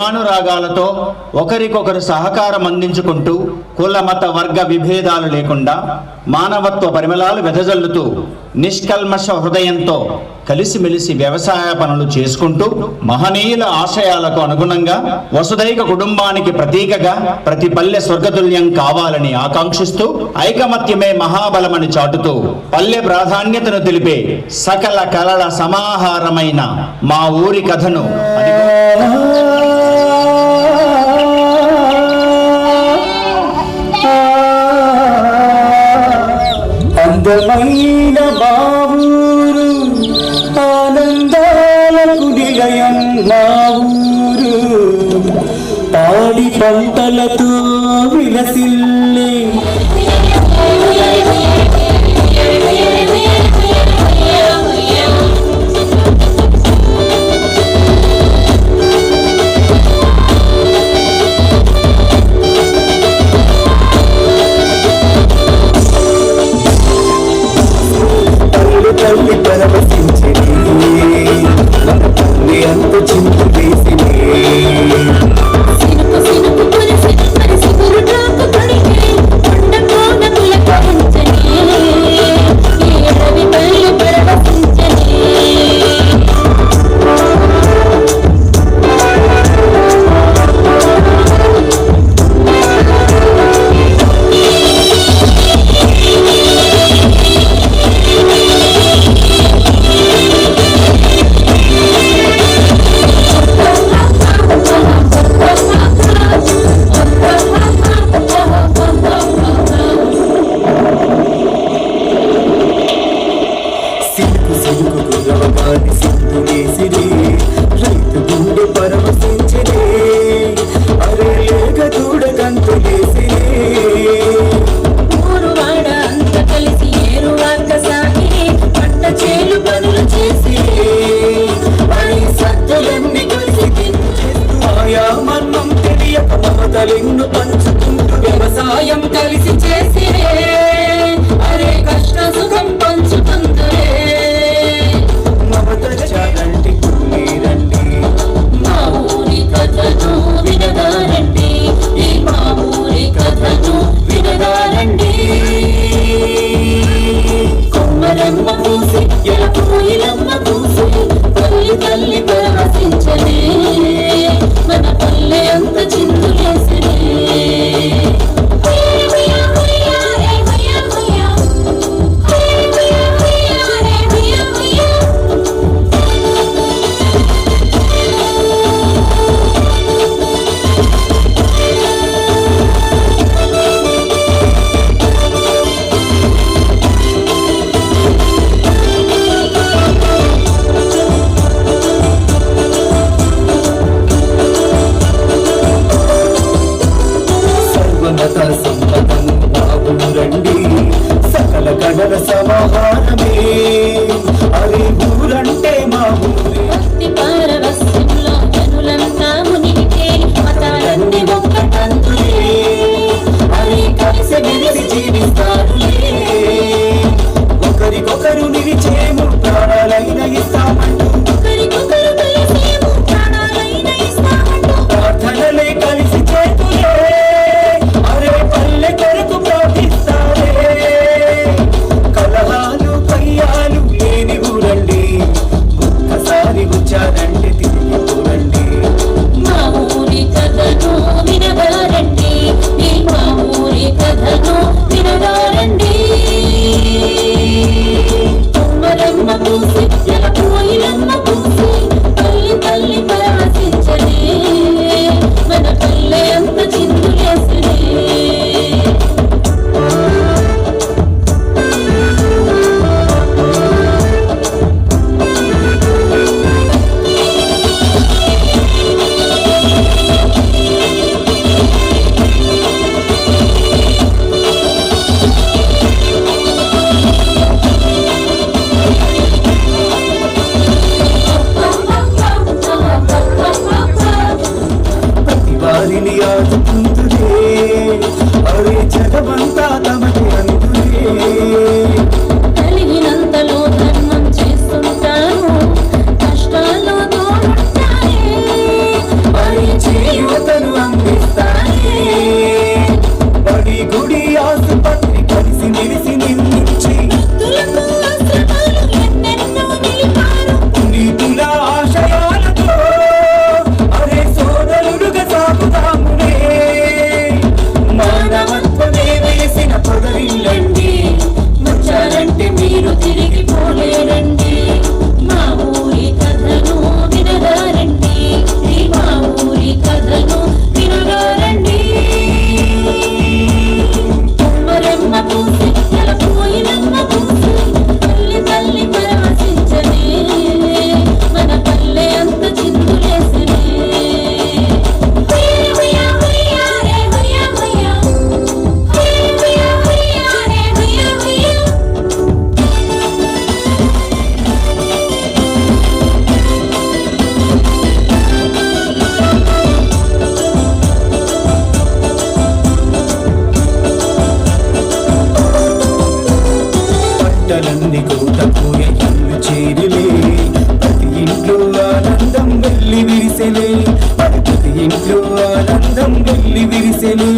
అనురాగాలతో ఒకరికొకరు సహకారం అందించుకుంటూ కుల మత వర్గ విభేదాలు లేకుండా మానవత్వ పరిమళాలు వెదజల్లుతూ నిష్కల్మష హృదయంతో కలిసిమెలిసి వ్యవసాయ పనులు చేసుకుంటూ మహనీయుల ఆశయాలకు అనుగుణంగా వసుదైక కుటుంబానికి ప్రతీకగా ప్రతి పల్లె స్వర్గతుల్యం కావాలని ఆకాంక్షిస్తూ ఐకమత్యమే మహాబలమని చాటుతూ పల్లె ప్రాధాన్యతను తెలిపే సకల కలల సమాహారమైన మా ఊరి కథను. పంటలతో విలసిల్లే తల్లి పరవశించని తల్లి అంత చింత వేసినే. Sí, sí, sí. పుట్టలన్నీ కోటపోయే ఇల్లు చేరిలే. ప్రతి ఇంట్లో ఆనందం వెళ్ళి విరిసెలే. ప్రతి ఇంట్లో ఆనందం వెళ్ళి విరిసెలే.